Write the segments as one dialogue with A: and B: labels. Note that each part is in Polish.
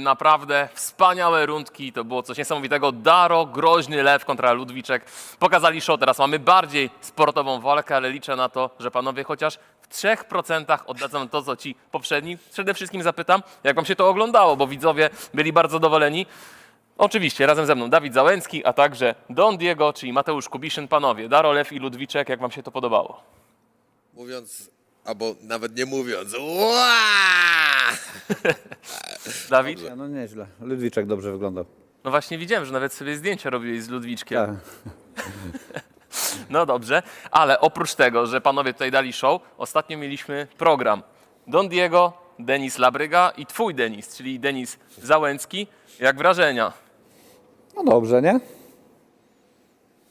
A: Naprawdę wspaniałe rundki, to było coś niesamowitego. Daro, groźny lew kontra Ludwiczek. Pokazali show, teraz mamy bardziej sportową walkę, ale liczę na to, że panowie chociaż w 3% oddadzą to, co ci poprzedni. Przede wszystkim zapytam, jak wam się to oglądało, bo widzowie byli bardzo zadowoleni. Oczywiście, razem ze mną Dawid Załęcki, a także Don Diego, czyli Mateusz Kubiszyn. Panowie, Daro, Lew i Ludwiczek, jak wam się to podobało?
B: Mówiąc, albo nawet nie mówiąc!
A: Dawid?
C: Ja, no nieźle. Ludwiczek dobrze wyglądał.
A: No właśnie widziałem, że nawet sobie zdjęcia robiłeś z Ludwiczkiem.
C: Tak.
A: No dobrze, ale oprócz tego, że panowie tutaj dali show, ostatnio mieliśmy program Don Diego, Denis Labryga i twój Denis, czyli Denis Załęcki. Jak wrażenia?
C: No dobrze, nie?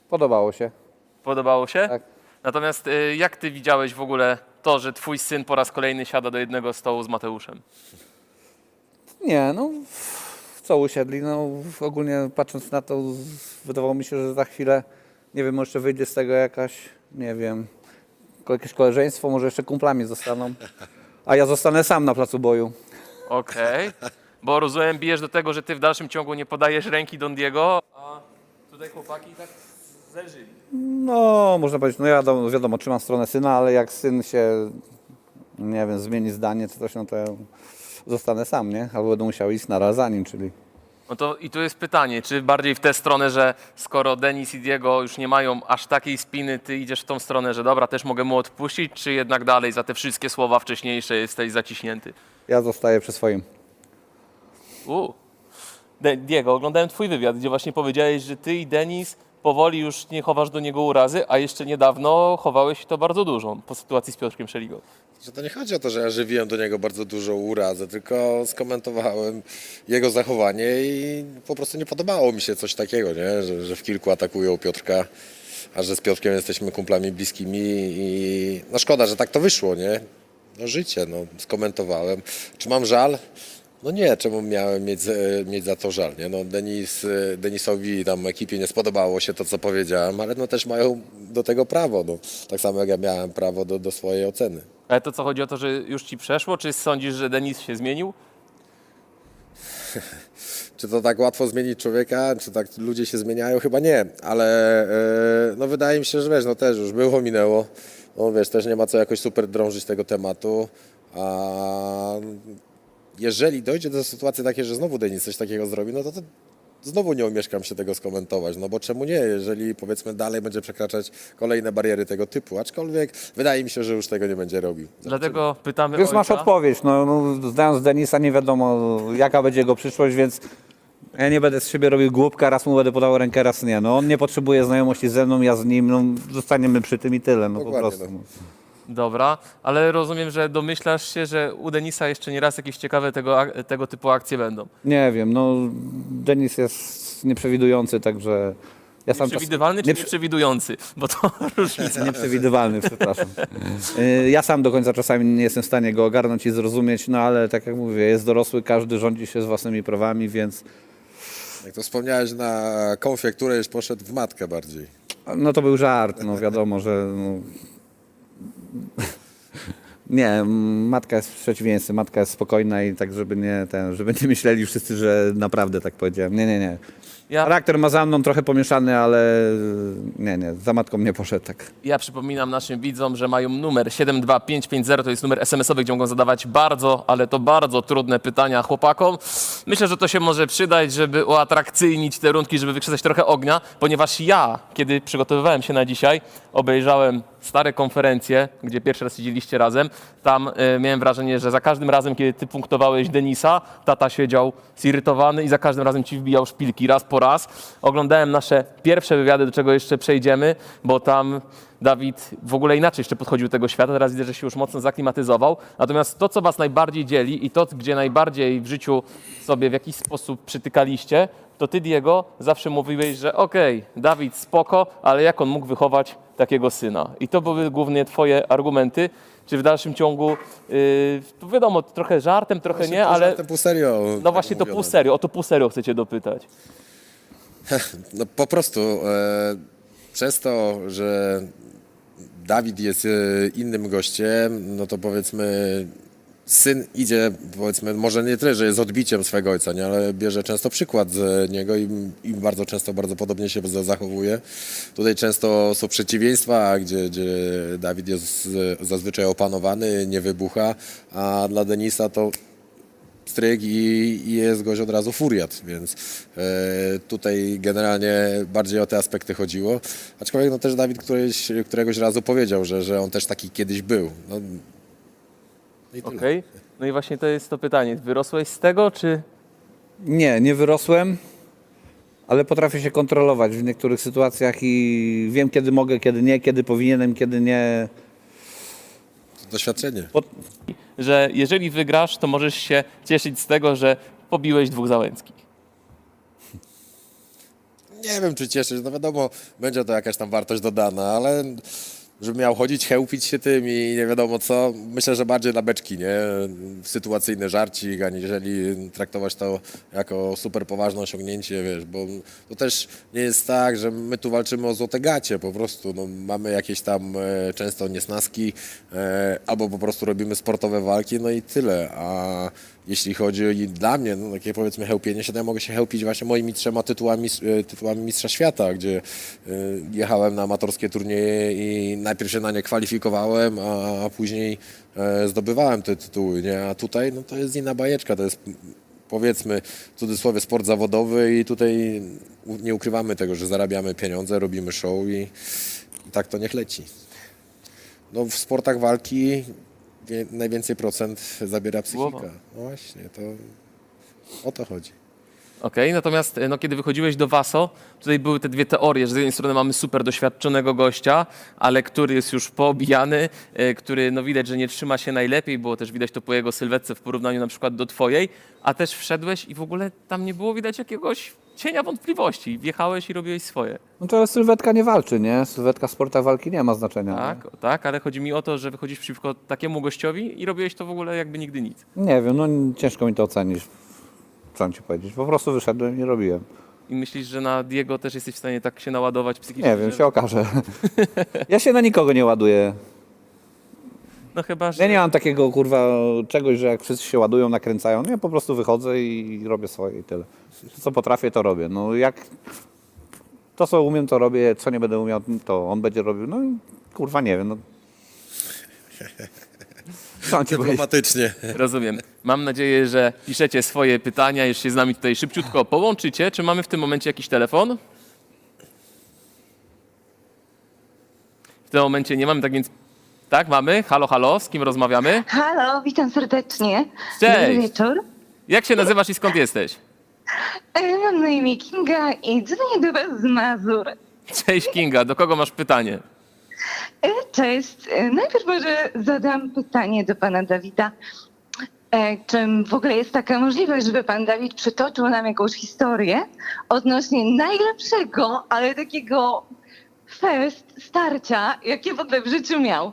C: Podobało się.
A: Podobało się?
C: Tak.
A: Natomiast y, jak ty widziałeś w ogóle to, że twój syn po raz kolejny siada do jednego stołu z Mateuszem?
C: Nie, no co usiedli? No ogólnie patrząc na to, wydawało mi się, że za chwilę, nie wiem, może jeszcze wyjdzie z tego jakaś, nie wiem, jakieś koleżeństwo, może jeszcze kumplami zostaną. A ja zostanę sam na placu boju.
A: Okej, bo rozumiem, bijesz do tego, że ty w dalszym ciągu nie podajesz ręki Don Diego, a tutaj chłopaki tak zelżyli.
C: No, można powiedzieć, no ja wiadomo, wiadomo, trzymam stronę syna, ale jak syn się, nie wiem, zmieni zdanie czy coś, no to ja zostanę sam, nie? Albo będę musiał iść naraz za nim, czyli...
A: No to i tu jest pytanie, czy bardziej w tę stronę, że skoro Denis i Diego już nie mają aż takiej spiny, ty idziesz w tą stronę, że dobra, też mogę mu odpuścić, czy jednak dalej za te wszystkie słowa wcześniejsze jesteś zaciśnięty?
C: Ja zostaję przy swoim.
A: U. De- Diego, oglądałem twój wywiad, gdzie właśnie powiedziałeś, że ty i Denis powoli już nie chowasz do niego urazy, a jeszcze niedawno chowałeś to bardzo dużą po sytuacji z Piotrkiem Szeligą.
B: To nie chodzi o to, że ja żywiłem do niego bardzo dużą urazę, tylko skomentowałem jego zachowanie i po prostu nie podobało mi się coś takiego, nie? Że, że w kilku atakują Piotrka, a że z Piotrkiem jesteśmy kumplami bliskimi i no szkoda, że tak to wyszło, nie? No życie, no skomentowałem. Czy mam żal? No nie, czemu miałem mieć, e, mieć za to żal, nie? No Denis, e, Denisowi i tam ekipie nie spodobało się to, co powiedziałem, ale no też mają do tego prawo, no. Tak samo jak ja miałem prawo do, do swojej oceny.
A: Ale to co chodzi o to, że już ci przeszło, czy sądzisz, że Denis się zmienił?
B: Czy to tak łatwo zmienić człowieka? Czy tak ludzie się zmieniają? Chyba nie, ale e, no wydaje mi się, że wiesz, no też już było, minęło. No wiesz, też nie ma co jakoś super drążyć tego tematu. A jeżeli dojdzie do sytuacji takiej, że znowu Denis coś takiego zrobi, no to, to znowu nie omieszkam się tego skomentować. No bo czemu nie, jeżeli powiedzmy dalej będzie przekraczać kolejne bariery tego typu. Aczkolwiek wydaje mi się, że już tego nie będzie robił.
A: Dlatego pytamy
C: Więc
A: ojca.
C: masz odpowiedź. No, no, znając Denisa nie wiadomo jaka będzie jego przyszłość, więc ja nie będę z siebie robił głupka, raz mu będę podał rękę, raz nie. No on nie potrzebuje znajomości ze mną, ja z nim, no zostaniemy przy tym i tyle, no po
B: Dokładnie,
C: prostu.
B: no.
A: Dobra, ale rozumiem, że domyślasz się, że u Denisa jeszcze nie raz jakieś ciekawe tego, tego typu akcje będą.
C: Nie wiem, no Denis jest nieprzewidujący, także ja sam czas-
A: Przewidywalny czy
C: nie,
A: nieprzewidujący? Bo to różnica.
C: Nieprzewidywalny, przepraszam. Y, Ja sam do końca czasami nie jestem w stanie go ogarnąć i zrozumieć, no ale tak jak mówię, jest dorosły, każdy rządzi się z własnymi prawami, więc
B: Jak to wspomniałeś na konfie, której już poszedł w matkę bardziej.
C: no to był żart, no wiadomo, że no... Nie, matka jest w przeciwieństwie, matka jest spokojna i tak, żeby nie, ten, żeby nie myśleli wszyscy, że naprawdę tak powiedziałem. Nie, nie, nie.
A: Ja,
C: Charakter ma za mną trochę pomieszany, ale nie, nie, za matką nie poszedł tak.
A: ja przypominam naszym widzom, że mają numer 72550, to jest numer SMS-owy, gdzie mogą zadawać bardzo, ale to bardzo trudne pytania chłopakom. Myślę, że to się może przydać, żeby uatrakcyjnić te rundki, żeby wykrzesać trochę ognia, ponieważ ja, kiedy przygotowywałem się na dzisiaj, obejrzałem stare konferencje, gdzie pierwszy raz siedzieliście razem. Tam e, miałem wrażenie, że za każdym razem, kiedy ty punktowałeś Denisa, tata siedział zirytowany i za każdym razem ci wbijał szpilki raz po raz. Oglądałem nasze pierwsze wywiady, do czego jeszcze przejdziemy, bo tam Dawid w ogóle inaczej jeszcze podchodził do tego świata. Teraz widzę, że się już mocno zaklimatyzował. Natomiast to, co was najbardziej dzieli i to, gdzie najbardziej w życiu sobie w jakiś sposób przytykaliście, to ty, Diego, zawsze mówiłeś, że okej, Dawid spoko, ale jak on mógł wychować takiego syna? I to były głównie twoje argumenty. Czy w dalszym ciągu, yy, wiadomo, trochę żartem, trochę nie, ale
B: Pół serio.
A: no
B: tak
A: właśnie to pół serio, o to pół serio chcecie dopytać.
B: No po prostu e, przez to, że Dawid jest e, innym gościem, no to powiedzmy syn idzie, powiedzmy, może nie tyle, że jest odbiciem swego ojca, nie, ale bierze często przykład z niego i, i bardzo często, bardzo podobnie się za- zachowuje. Tutaj często są przeciwieństwa, gdzie, gdzie Dawid jest zazwyczaj opanowany, nie wybucha, a dla Denisa to stryk i, jest gość od razu furiat, więc e, tutaj generalnie bardziej o te aspekty chodziło. Aczkolwiek no też Dawid któreś, któregoś razu powiedział, że, że on też taki kiedyś był. No i tyle.
A: Okej. No i właśnie to jest to pytanie. Wyrosłeś z tego, czy...
C: Nie, nie wyrosłem, ale potrafię się kontrolować w niektórych sytuacjach i wiem, kiedy mogę, kiedy nie, kiedy powinienem, kiedy nie.
B: Doświadczenie.
C: Pod...
A: że jeżeli wygrasz, to możesz się cieszyć z tego, że pobiłeś dwóch Załęckich.
B: Nie wiem, czy cieszyć, no wiadomo, będzie to jakaś tam wartość dodana, ale żeby miał chodzić, chełpić się tym i nie wiadomo co, myślę, że bardziej na beczki, nie? Sytuacyjny żarcik, aniżeli traktować to jako super poważne osiągnięcie, wiesz, bo to też nie jest tak, że my tu walczymy o złote gacie, po prostu, no, mamy jakieś tam e, często niesnaski, e, albo po prostu robimy sportowe walki, no i tyle, a jeśli chodzi i dla mnie, no takie powiedzmy chełpienie się, to ja mogę się chełpić właśnie moimi trzema tytułami, e, tytułami Mistrza Świata, gdzie e, jechałem na amatorskie turnieje i najpierw się na nie kwalifikowałem, a, później e, zdobywałem te tytuły, nie? A tutaj no to jest inna bajeczka, to jest powiedzmy w cudzysłowie sport zawodowy i tutaj nie ukrywamy tego, że zarabiamy pieniądze, robimy show i, i tak to niech leci. No w sportach walki wie, najwięcej procent zabiera psychika.
A: Głowa.
B: No właśnie, to o to chodzi.
A: Okej, natomiast no, kiedy wychodziłeś do Waso, tutaj były te dwie teorie, że z jednej strony mamy super doświadczonego gościa, ale który jest już poobijany, e, który no widać, że nie trzyma się najlepiej, było też widać to po jego sylwetce w porównaniu na przykład do twojej, a też wszedłeś i w ogóle tam nie było widać jakiegoś cienia wątpliwości. Wjechałeś i robiłeś swoje.
C: No to sylwetka nie walczy, nie? Sylwetka w sportach walki nie ma znaczenia.
A: Tak, tak, ale chodzi mi o to, że wychodzisz przeciwko takiemu gościowi i robiłeś to w ogóle jakby nigdy nic.
C: Nie? nie wiem, no ciężko mi to ocenić. Co mam ci powiedzieć? Po prostu wyszedłem i robiłem.
A: I myślisz, że na Diego też jesteś w stanie tak się naładować psychicznie?
C: Nie wiem,
A: że-
C: się okaże. ja się na nikogo nie ładuję.
A: No chyba, że...
C: Ja nie mam takiego kurwa czegoś, że jak wszyscy się ładują, nakręcają. Ja po prostu wychodzę i robię swoje i tyle. Co potrafię, to robię. No jak to, co umiem, to robię, co nie będę umiał, to on będzie robił. No i kurwa nie wiem. No. Ci powiedzieć?
B: Dyplomatycznie.
A: Rozumiem. Mam nadzieję, że piszecie swoje pytania, już się z nami tutaj szybciutko połączycie. Czy mamy w tym momencie jakiś telefon? W tym momencie nie mamy, tak więc... Tak, mamy. Halo, halo, z kim rozmawiamy?
D: Halo, witam serdecznie.
A: Cześć.
D: Dobry wieczór.
A: Jak się nazywasz i skąd jesteś?
D: E, Mam na imię Kinga i dzwonię do Was z Mazur.
A: Cześć Kinga, do kogo masz pytanie?
D: E, Cześć. E, Najpierw może zadam pytanie do Pana Dawida. E, Czy w ogóle jest taka możliwość, żeby Pan Dawid przytoczył nam jakąś historię odnośnie najlepszego, ale takiego fest, starcia, jakie w ogóle w życiu miał?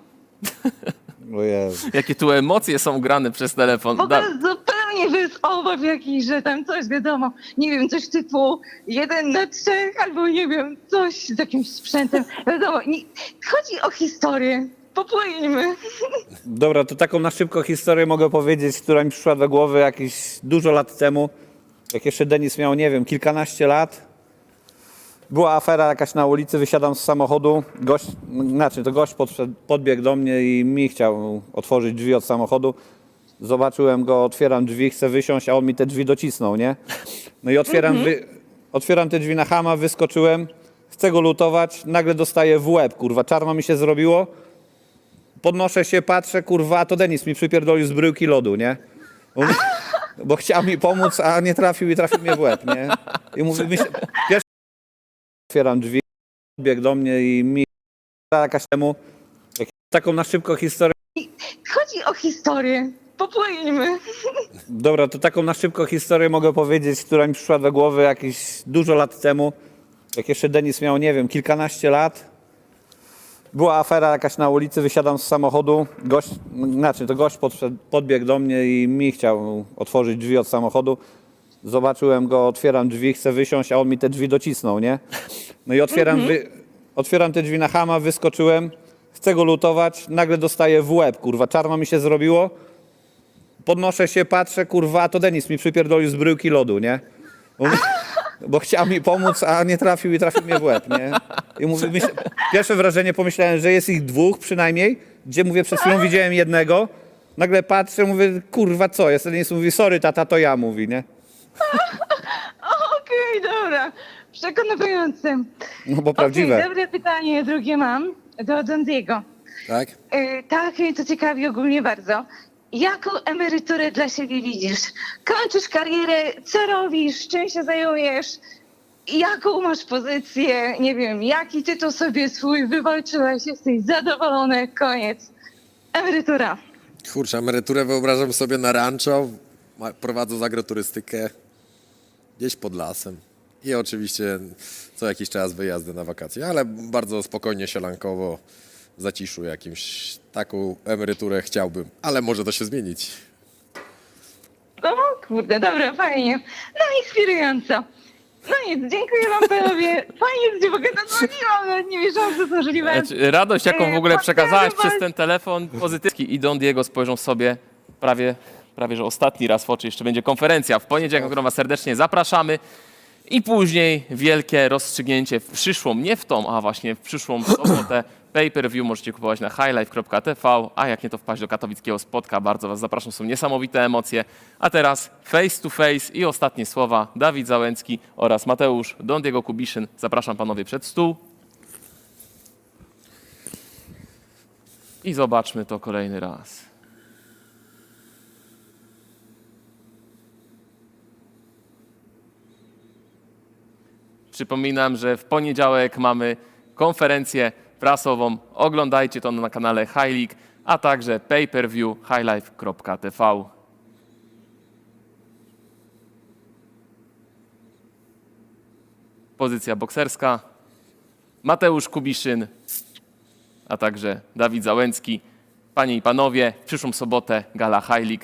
C: O Jezu.
A: Jakie tu emocje są grane przez telefon?
D: W ogóle
A: Da-
D: zupełnie bez obaw jakichś, że tam coś wiadomo, nie wiem, coś typu jeden na trzech, albo nie wiem, coś z jakimś sprzętem. Wiadomo, nie, chodzi o historię. Popłyjmy.
C: Dobra, to taką na szybko historię mogę powiedzieć, która mi przyszła do głowy jakieś dużo lat temu. Jak jeszcze Denis miał, nie wiem, kilkanaście lat. Była afera jakaś na ulicy, wysiadam z samochodu. Gość, znaczy to gość podszedł, podbiegł do mnie i mi chciał otworzyć drzwi od samochodu. Zobaczyłem go, otwieram drzwi, chcę wysiąść, a on mi te drzwi docisnął, nie? No i otwieram, wy, otwieram te drzwi na hama, wyskoczyłem, chcę go lutować, nagle dostaję w łeb, kurwa, czarno mi się zrobiło. Podnoszę się, patrzę, kurwa, a to Denis mi przypierdolił z bryłki lodu, nie? Bo, chciał mi pomóc, a nie trafił i trafił mnie w łeb, nie? I mówi, pierwszy otwieram drzwi, biegł do mnie i mi jakaś temu, taką na szybko historię,
D: Chodzi o historię. Popłyjmy.
C: dobra, to taką na szybko historię mogę powiedzieć, która mi przyszła do głowy jakieś dużo lat temu, jak jeszcze Denis miał, nie wiem, kilkanaście lat. Była afera jakaś na ulicy, wysiadam z samochodu, gość, znaczy to gość podszedł, podbiegł do mnie i mi chciał otworzyć drzwi od samochodu. Zobaczyłem go, otwieram drzwi, chcę wysiąść, a on mi te drzwi docisnął, nie? No i otwieram, wy, otwieram te drzwi na hama, wyskoczyłem, chcę go lutować, nagle dostaję w łeb, kurwa, czarno mi się zrobiło. podnoszę się, patrzę, kurwa, a to Denis mi przypierdolił z bryłki lodu, nie? Mówi, bo chciał mi pomóc, a nie trafił i trafił mnie w łeb, nie? I mówię, myśl, pierwsze wrażenie pomyślałem, że jest ich dwóch przynajmniej, gdzie mówię, przed chwilą widziałem jednego, nagle patrzę, mówię, kurwa, co jest? Denis mówi, sorry, tata, to ja, mówi, nie?
D: Okej, dobra. Przekonujące.
C: No bo
D: Okej,
C: prawdziwe.
D: dobre pytanie drugie mam do Dondiego.
B: Tak?
D: E, tak, mnie to ciekawi ogólnie bardzo. Jaką emeryturę dla siebie widzisz? Kończysz karierę, co robisz, czym się zajmujesz? Jaką masz pozycję? Nie wiem, jaki tytuł sobie swój wywalczyłeś? Jesteś zadowolony? Koniec. Emerytura.
B: Kurczę, emeryturę wyobrażam sobie na rancho, ma- prowadzę agroturystykę gdzieś pod lasem. I oczywiście co jakiś czas wyjazdy na wakacje, ale bardzo spokojnie, sielankowo, w zaciszu jakimś. Taką emeryturę chciałbym, ale może to się zmienić.
D: No kurde, dobra, fajnie. No inspirująco. No nic, dziękuję wam panowie. Fajnie, że w ogóle zadzwoniłam, nawet nie wierzyłam, że to możliwe.
A: Znaczy, Radość, jaką w ogóle przekazałaś przez ten telefon, pozytywki. I Don Diego spojrzą sobie prawie, prawie że ostatni raz w oczy. Jeszcze będzie konferencja w poniedziałek, na którą was serdecznie zapraszamy. I później wielkie rozstrzygnięcie w przyszłą, nie w tą, a właśnie w przyszłą sobotę. Pay-per-view możecie kupować na highlife.tv, a jak nie to wpaść do katowickiego spotka. Bardzo was zapraszam, są niesamowite emocje. A teraz face to face i ostatnie słowa Dawid Załęcki oraz Mateusz Don Diego Kubiszyn. Zapraszam panowie przed stół. I zobaczmy to kolejny raz. Przypominam, że w poniedziałek mamy konferencję prasową. Oglądajcie to na kanale High League, a także pay-per-view highlife.tv. Pozycja bokserska. Mateusz Kubiszyn, a także Dawid Załęcki. Panie i panowie, w przyszłą sobotę gala High League.